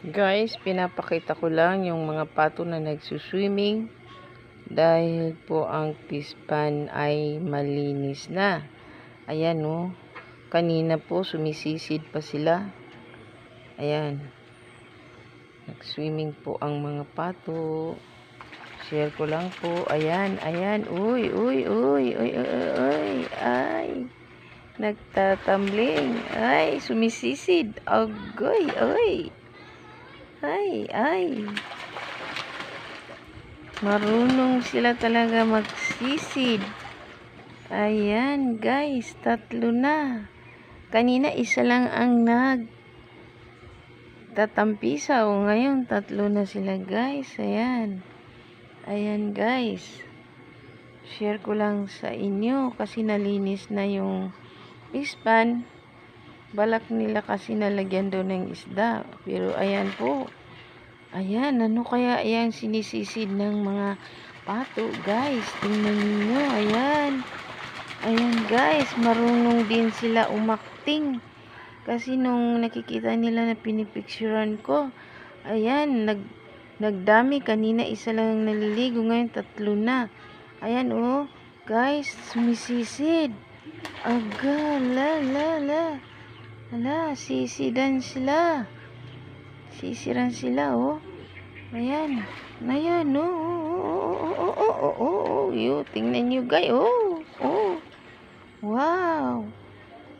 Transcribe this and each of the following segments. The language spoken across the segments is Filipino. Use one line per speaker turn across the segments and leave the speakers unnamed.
Guys, pinapakita ko lang yung mga pato na nagsuswimming dahil po ang fish pan ay malinis na. Ayan oh. Kanina po sumisisid pa sila. Ayan. Nag-swimming po ang mga pato. Share ko lang po. Ayan, ayan. Uy, uy, uy, uy, uy, uy, uy. Ay. Nagtatambling. Ay, sumisisid. Agoy, oy. Ay, ay. Marunong sila talaga magsisid. Ayan, guys. Tatlo na. Kanina isa lang ang nag tatampisaw. Ngayon, tatlo na sila, guys. Ayan. Ayan, guys. Share ko lang sa inyo kasi nalinis na yung pispan. Balak nila kasi nalagyan doon ng isda. Pero ayan po. Ayan, ano kaya yung sinisisid ng mga pato, guys? Tingnan niyo, ayan. Ayan, guys, marunong din sila umakting. Kasi nung nakikita nila na pinipicturean ko, ayan, nag, nagdami. Kanina isa lang ang naliligo, ngayon tatlo na. Ayan, oh, guys, sumisisid. Aga, la, la, la. Ala, sisidan sila. Sisiran sila, oh. Ayan. Ayan, oh. Oh, oh, oh, oh, oh, oh, oh. Yo, tingnan nyo, guys. Oh, oh. Wow.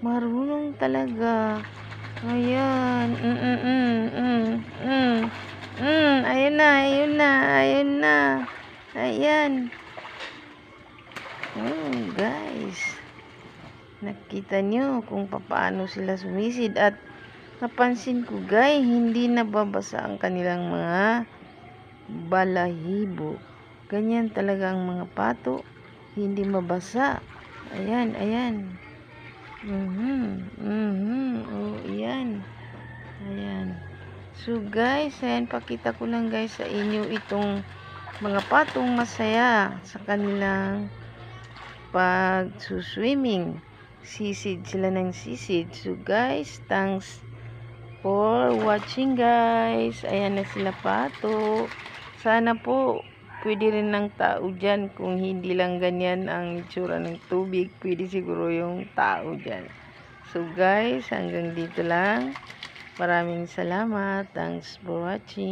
Marunong talaga. Ayan. Mm, mm, mm, mm, mm. Mm, ayun na, ayun na, ayun na. Ayan. Oh, guys. Nakita nyo kung paano sila sumisid at napansin ko guys, hindi nababasa ang kanilang mga balahibo. Ganyan talaga ang mga pato, hindi mabasa. Ayan, ayan. Mhm. Mhm. Oh, ayan. Ayan. So guys, ayan pakita ko lang guys sa inyo itong mga patong masaya sa kanilang pag-swimming. Sisid sila ng sisid. So guys, thanks for watching guys. Ayan na sila pato. Sana po pwede rin ng tao dyan. Kung hindi lang ganyan ang itsura ng tubig, pwede siguro yung tao dyan. So guys, hanggang dito lang. Maraming salamat. Thanks for watching.